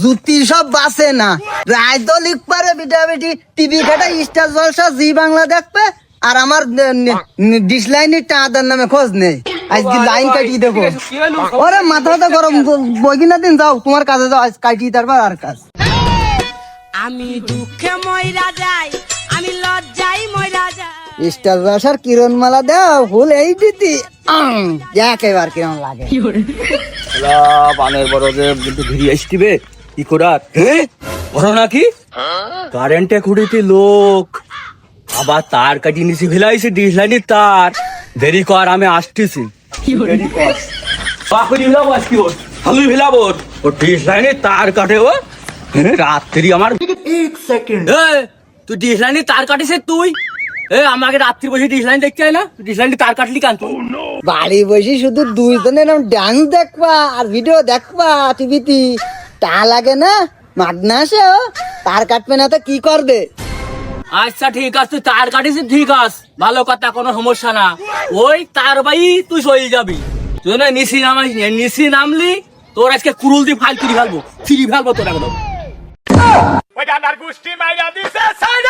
জুতি সব বাসে না। রায় তো লিখ পারে বিটা বেটি টিভি ঘাটা স্টার জলসা জি বাংলা দেখবে আর আমার ডিসলাইনের টাদার নামে খোঁজ নেই। আজকে লাইন কাটিয়ে দেবো ওরে মাথা তো গরম বইকিনা দিন যাও তোমার কাজে যাও আজ কাটিয়ে তারপর আর কাজ। আমি দুঃখে ময়রা যাই আমি লজ্জাই ময়রা যাই। স্টার জলসার কিরণ মালা দাও ফুল এই দিতি। একেবার কিরম লাগে। পানের বড় যে কিন্তু ঘিরে আসতিবে। কি করার হ্যাঁ নাকি? কারেন্টে খুঁড়িতে লোক। আবার তার কাটি নিচে ফেলাইছে ডিশ লাইনের তার। দেরি কর আমি আসতেছি। দেরি কর। বাকুড়ি ফেলাবো আজকে ওর। ভালোই ফেলাবো ওর। ওর তার কাটে ও। রাত্রি আমার। এক সেকেন্ড। তুই তার কাটিস তুই? এ আমাকে রাত্রি বসে ডিশ লাইন দেখতে হয় না? ডিশ তার কাটলি কান? তুই বাড়ি বসে শুধু দেখবা আর ভিডিও দেখবা টিভিতে তা লাগে না মাগনা আসে তার কাটবে না তো কি করবে? আচ্ছা ঠিক আছে তুই তার কাটিস ঠিক আছে ভালো কথা কোনো সমস্যা না। ওই তার বাই তুই সই যাবি। তুই না নিশি নামাই নিশি নামলি তোর আজকে কুরুল দিয়ে ফাইল ফিরি ফেলব ফিরি ফেলব তোর একদম। ওই ডানার গুষ্টি মাইরা দিছে সাইডা